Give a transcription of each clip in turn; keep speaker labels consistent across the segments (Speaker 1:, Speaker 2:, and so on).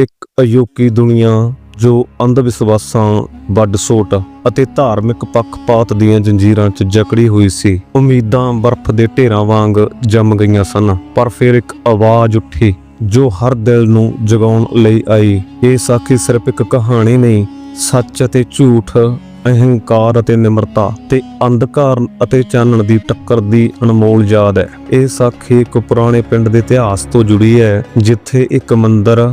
Speaker 1: ਇੱਕ ਅਯੋਕੀ ਦੁਨੀਆ ਜੋ ਅੰਧ ਵਿਸ਼ਵਾਸਾਂ ਵੱਡ ਸੋਟ ਅਤੇ ਧਾਰਮਿਕ ਪੱਖਪਾਤ ਦੀਆਂ ਜੰਜੀਰਾਂ 'ਚ ਜਕੜੀ ਹੋਈ ਸੀ। ਉਮੀਦਾਂ ਬਰਫ਼ ਦੇ ਢੇਰਾਂ ਵਾਂਗ ਜੰਮ ਗਈਆਂ ਸਨ, ਪਰ ਫਿਰ ਇੱਕ ਆਵਾਜ਼ ਉੱਠੀ ਜੋ ਹਰ ਦਿਲ ਨੂੰ ਜਗਾਉਣ ਲਈ ਆਈ। ਇਹ ਸਾਖੀ ਸਿਰਫ ਇੱਕ ਕਹਾਣੀ ਨਹੀਂ, ਸੱਚ ਅਤੇ ਝੂਠ, ਅਹੰਕਾਰ ਅਤੇ ਨਿਮਰਤਾ ਤੇ ਅੰਧਕਾਰ ਅਤੇ ਚਾਨਣ ਦੀ ਟੱਕਰ ਦੀ ਅਨਮੋਲ ਯਾਦ ਹੈ। ਇਹ ਸਾਖੀ ਇੱਕ ਪੁਰਾਣੇ ਪਿੰਡ ਦੇ ਇਤਿਹਾਸ ਤੋਂ ਜੁੜੀ ਹੈ, ਜਿੱਥੇ ਇੱਕ ਮੰਦਰ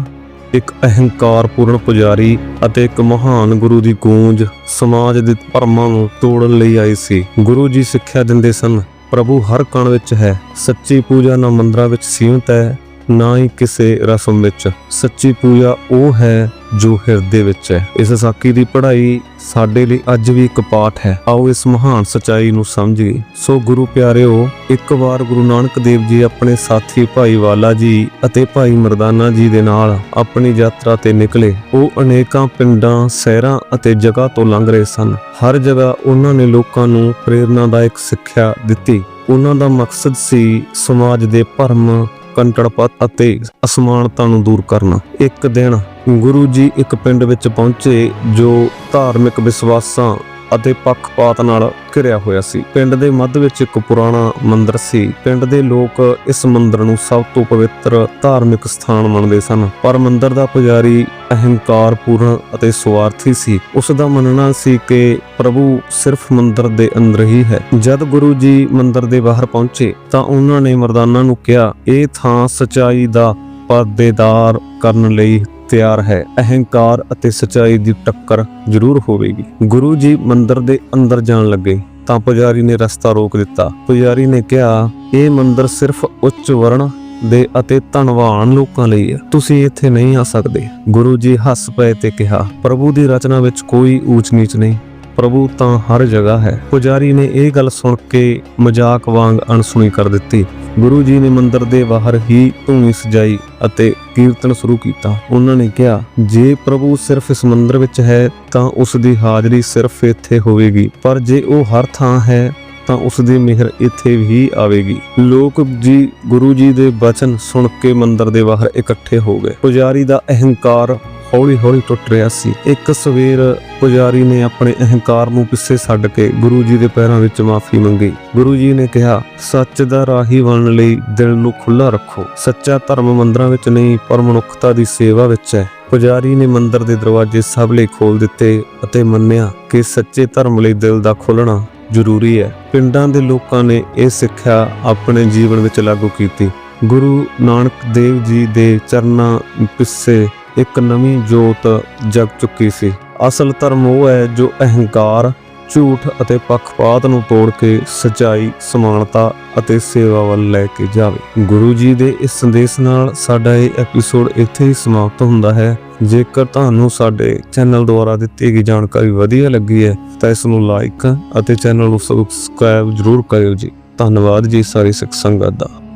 Speaker 1: ਇੱਕ ਅਹੰਕਾਰਪੂਰਨ ਪੁਜਾਰੀ ਅਤੇ ਇੱਕ ਮਹਾਨ ਗੁਰੂ ਦੀ ਗੂੰਜ ਸਮਾਜ ਦੇ ਭਰਮਾਂ ਨੂੰ ਤੋੜਨ ਲਈ ਆਈ ਸੀ। ਗੁਰੂ ਜੀ ਸਿੱਖਿਆ ਦਿੰਦੇ ਸਨ, ਪ੍ਰਭੂ ਹਰ ਕਣ ਵਿੱਚ ਹੈ, ਸੱਚੀ ਪੂਜਾ ਨਾ ਮੰਦਰਾਂ ਵਿੱਚ ਸੀਮਤ ਹੈ ਨਾ ਹੀ ਕਿਸੇ ਰਸਮ ਵਿੱਚ। ਸੱਚੀ ਪੂਜਾ ਉਹ ਹੈ ਜੋ ਹਿਰਦੇ ਵਿੱਚ ਹੈ। ਇਸ ਸਾਖੀ ਦੀ ਪੜ੍ਹਾਈ ਸਾਡੇ ਲਈ ਅੱਜ ਵੀ ਇੱਕ ਪਾਠ ਹੈ। ਆਓ ਇਸ ਮਹਾਨ ਸਚਾਈ ਨੂੰ ਸਮਝੀਏ। ਸੋ ਗੁਰੂ ਪਿਆਰਿਓ, ਇੱਕ ਵਾਰ ਗੁਰੂ ਨਾਨਕ ਦੇਵ ਜੀ ਆਪਣੇ ਸਾਥੀ ਭਾਈ ਵਾਲਾ ਜੀ ਅਤੇ ਭਾਈ ਮਰਦਾਨਾ ਜੀ ਦੇ ਨਾਲ ਆਪਣੀ ਯਾਤਰਾ ਤੇ ਨਿਕਲੇ। ਉਹ ਅਨੇਕਾਂ ਪਿੰਡਾਂ, ਸ਼ਹਿਰਾਂ ਅਤੇ ਜਗ੍ਹਾ ਤੋਂ ਲੰਘ ਰਹੇ ਸਨ। ਹਰ ਜਗ੍ਹਾ ਉਹਨਾਂ ਨੇ ਲੋਕਾਂ ਨੂੰ ਪ੍ਰੇਰਨਾਦਾਇਕ ਸਿੱਖਿਆ ਦਿੱਤੀ। ਉਹਨਾਂ ਦਾ ਮਕਸਦ ਸੀ ਸਮਾਜ ਦੇ ਭਰਮ ਕੰਟੜਪਤ ਅਤੇ ਅਸਮਾਨਤਾ ਨੂੰ ਦੂਰ ਕਰਨਾ। ਇੱਕ ਦਿਨ ਗੁਰੂ ਜੀ ਇੱਕ ਪਿੰਡ ਵਿੱਚ ਪਹੁੰਚੇ ਜੋ ਧਾਰਮਿਕ ਵਿਸ਼ਵਾਸਾਂ ਅਤੇ ਪੱਖਪਾਤ ਨਾਲ ਘਿਰਿਆ ਹੋਇਆ ਸੀ। ਪਿੰਡ ਦੇ ਮੱਧ ਵਿੱਚ ਇੱਕ ਪੁਰਾਣਾ ਮੰਦਿਰ ਸੀ। ਪਿੰਡ ਦੇ ਲੋਕ ਇਸ ਮੰਦਿਰ ਨੂੰ ਸਭ ਤੋਂ ਪਵਿੱਤਰ ਧਾਰਮਿਕ ਸਥਾਨ ਮੰਨਦੇ ਸਨ। ਪਰ ਮੰਦਿਰ ਦਾ ਪੁਜਾਰੀ ਅਹੰਕਾਰਪੂਰਨ ਅਤੇ ਸਵਾਰਥੀ ਸੀ। ਉਸ ਦਾ ਮੰਨਣਾ ਸੀ ਕਿ ਪ੍ਰਭੂ ਸਿਰਫ ਮੰਦਿਰ ਦੇ ਅੰਦਰ ਹੀ ਹੈ। ਜਦ ਗੁਰੂ ਜੀ ਮੰਦਿਰ ਦੇ ਬਾਹਰ ਪਹੁੰਚੇ ਤਾਂ ਉਹਨਾਂ ਨੇ ਮਰਦਾਨਾ ਨੂੰ ਕਿਹਾ, ਇਹ ਥਾਂ ਸਚਾਈ ਦਾ ਪਰਦੇਦਾਰ ਕਰਨ ਲਈ ਤਿਆਰ ਹੈ। ਅਹੰਕਾਰ ਅਤੇ ਸਚਾਈ ਦੀ ਟੱਕਰ ਜ਼ਰੂਰ ਹੋਵੇਗੀ। ਗੁਰੂ ਜੀ ਮੰਦਿਰ ਦੇ ਅੰਦਰ ਜਾਣ ਲੱਗੇ ਤਾਂ ਪੁਜਾਰੀ ਨੇ ਰਸਤਾ ਰੋਕ ਦਿੱਤਾ। ਪੁਜਾਰੀ ਨੇ ਕਿਹਾ, ਇਹ ਮੰਦਿਰ ਸਿਰਫ ਉੱਚ ਵਰਣ ਦੇ ਅਤੇ ਧਨਵਾਨ ਲੋਕਾਂ ਲਈ ਹੈ। ਤੁਸੀਂ ਇੱਥੇ ਨਹੀਂ ਆ ਸਕਦੇ। ਗੁਰੂ ਜੀ ਹੱਸ ਪਏ ਤੇ ਕਿਹਾ, ਪ੍ਰਭੂ ਦੀ ਰਚਨਾ ਵਿੱਚ ਕੋਈ ਊਚ ਨੀਚ ਨਹੀਂ। ਪ੍ਰਭੂ ਤਾਂ ਹਰ ਜਗ੍ਹਾ ਹੈ। ਪੁਜਾਰੀ ਨੇ ਇਹ ਗੱਲ ਸੁਣ ਕੇ ਮਜ਼ਾਕ ਵਾਂਗ ਅਣਸੁਣੀ ਕਰ ਦਿੱਤੀ। ਗੁਰੂ ਜੀ ਨੇ ਮੰਦਿਰ ਦੇ ਬਾਹਰ ਹੀ ਧੂਣੀ ਸਜਾਈ ਅਤੇ ਕੀਰਤਨ ਸ਼ੁਰੂ ਕੀਤਾ। ਉਹਨਾਂ ਨੇ ਕਿਹਾ, ਜੇ ਪ੍ਰਭੂ ਸਿਰਫ ਇਸ ਮੰਦਰ ਵਿੱਚ ਹੈ, ਤਾਂ ਉਸ ਦੀ ਹਾਜ਼ਰੀ ਸਿਰਫ ਇੱਥੇ ਹੋਵੇਗੀ। ਪਰ ਜੇ ਉਹ ਹਰ ਥਾਂ ਹੈ, ਤਾਂ ਉਸ ਦੀ ਮਿਹਰ ਇੱਥੇ ਵੀ ਆਵੇਗੀ। ਲੋਕ ਜੀ, ਗੁਰੂ ਜੀ ਦੇ ਬਚਨ ਸੁਣ ਕੇ ਮੰਦਰ ਦੇ ਬਾਹਰ ਇਕੱਠੇ ਹੋ ਗਏ। ਪੁਜਾਰੀ ਦਾ ਅਹੰਕਾਰ ਹੌਲੀ-ਹੌਲੀ ਟੁੱਟ ਰਿਹਾ ਸੀ। ਇੱਕ ਸਵੇਰ ਪੁਜਾਰੀ ਨੇ ਆਪਣੇ ਅਹੰਕਾਰ ਨੂੰ ਪਿੱਛੇ ਛੱਡ ਕੇ ਗੁਰੂ ਜੀ ਦੇ ਪੈਰਾਂ ਵਿੱਚ ਮਾਫੀ ਮੰਗੀ। ਗੁਰੂ ਜੀ ਨੇ ਕਿਹਾ, ਸੱਚ ਦਾ ਰਾਹੀ ਬਣਨ ਲਈ ਦਿਲ ਨੂੰ ਖੁੱਲਾ ਰੱਖੋ। ਸੱਚਾ ਧਰਮ ਮੰਦਰਾਂ ਵਿੱਚ ਨਹੀਂ, ਪਰ ਮਨੁੱਖਤਾ ਦੀ ਸੇਵਾ ਵਿੱਚ ਹੈ। ਪੁਜਾਰੀ ਨੇ ਮੰਦਰ ਦੇ ਦਰਵਾਜ਼ੇ ਸਭ ਲਈ ਖੋਲ ਦਿੱਤੇ ਅਤੇ ਮੰਨਿਆ ਕਿ ਸੱਚੇ ਧਰਮ ਲਈ ਦਿਲ ਦਾ ਖੁੱਲਣਾ ਜ਼ਰੂਰੀ ਹੈ। ਪਿੰਡਾਂ ਦੇ ਲੋਕਾਂ ਨੇ ਇਹ ਸਿੱਖਿਆ ਆਪਣੇ ਜੀਵਨ ਵਿੱਚ ਲਾਗੂ ਕੀਤੀ। ਗੁਰੂ ਨਾਨਕ ਦੇਵ ਜੀ ਦੇ ਚਰਨਾਂ ਪਿੱਛੇ ਇੱਕ ਨਵੀਂ ਜੋਤ ਜਗ ਚੁੱਕੀ ਸੀ। ਅਸਲ ਧਰਮ ਉਹ ਹੈ ਜੋ ਅਹੰਕਾਰ, ਝੂਠ ਅਤੇ ਪੱਖਪਾਤ ਨੂੰ ਤੋੜ ਕੇ ਸਚਾਈ, ਸਮਾਨਤਾ ਅਤੇ ਸੇਵਾ ਵੱਲ ਲੈ ਕੇ ਜਾਵੇ। ਗੁਰੂ ਜੀ ਦੇ ਇਸ ਸੰਦੇਸ਼ ਨਾਲ ਸਾਡਾ ਇਹ ਐਪੀਸੋਡ ਇੱਥੇ ਹੀ ਸਮਾਪਤ ਹੁੰਦਾ ਹੈ। ਜੇਕਰ ਤੁਹਾਨੂੰ ਸਾਡੇ ਚੈਨਲ ਦੁਆਰਾ ਦਿੱਤੀ ਗਈ ਜਾਣਕਾਰੀ ਵਧੀਆ ਲੱਗੀ ਹੈ, ਤਾਂ ਇਸ ਨੂੰ ਲਾਈਕ ਅਤੇ ਚੈਨਲ ਨੂੰ ਸਬਸਕ੍ਰਾਈਬ ਜ਼ਰੂਰ ਕਰਿਓ ਜੀ। ਧੰਨਵਾਦ ਜੀ ਸਾਰੀ ਸਿੱਖ ਸੰਗਤ ਦਾ।